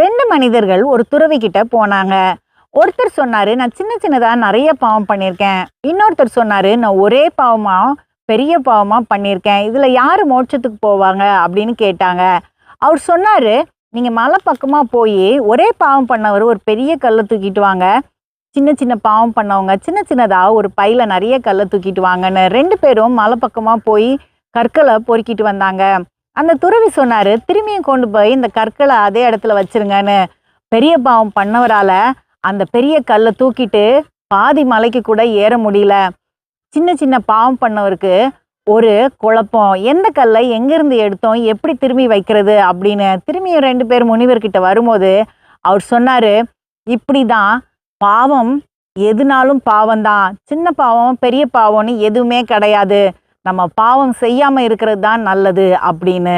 ரெண்டு மனிதர்கள் ஒரு துறவி கிட்ட போனாங்க. ஒருத்தர் சொன்னாரு நான் சின்ன சின்னதா நிறைய பாவம் பண்ணியிருக்கேன். இன்னொருத்தர் சொன்னாரு நான் ஒரே பாவமா பெரிய பாவமா பண்ணியிருக்கேன். இதுல யாரு மோட்சத்துக்கு போவாங்க? அப்படின்னு கேட்டாங்க. அவர் சொன்னாரு நீங்க மலை பக்கமா போய் ஒரே பாவம் பண்ணவர் ஒரு பெரிய கல்லை தூக்கிட்டு வாங்க. சின்ன சின்ன பாவம் பண்ணவங்க சின்ன சின்னதா ஒரு பையில நிறைய கல்லை தூக்கிட்டு வாங்கன்னு. ரெண்டு பேரும் மலை பக்கமா போய் கற்களை பொறுக்கிட்டு வந்தாங்க. அந்த துறவி சொன்னார் திரும்பியும் கொண்டு போய் இந்த கற்களை அதே இடத்துல வச்சிருங்கன்னு பெரிய பாவம் பண்ணவரால் அந்த பெரிய கல்லை தூக்கிட்டு பாதி மலைக்கு கூட ஏற முடியல. சின்ன சின்ன பாவம் பண்ணவருக்கு ஒரு குழப்பம். எந்த கல்லை எங்கேருந்து எடுத்தோம்? எப்படி திரும்பி வைக்கிறது? அப்படின்னு திரும்பியும் ரெண்டு பேர் முனிவர்கிட்ட வரும்போது அவர் சொன்னார் இப்படி தான் பாவம் எதுனாலும் பாவம்தான். சின்ன பாவம் பெரிய பாவம்னு எதுவுமே கிடையாது. நம்ம பாவம் செய்யாமல் இருக்கிறது தான் நல்லது அப்படின்னு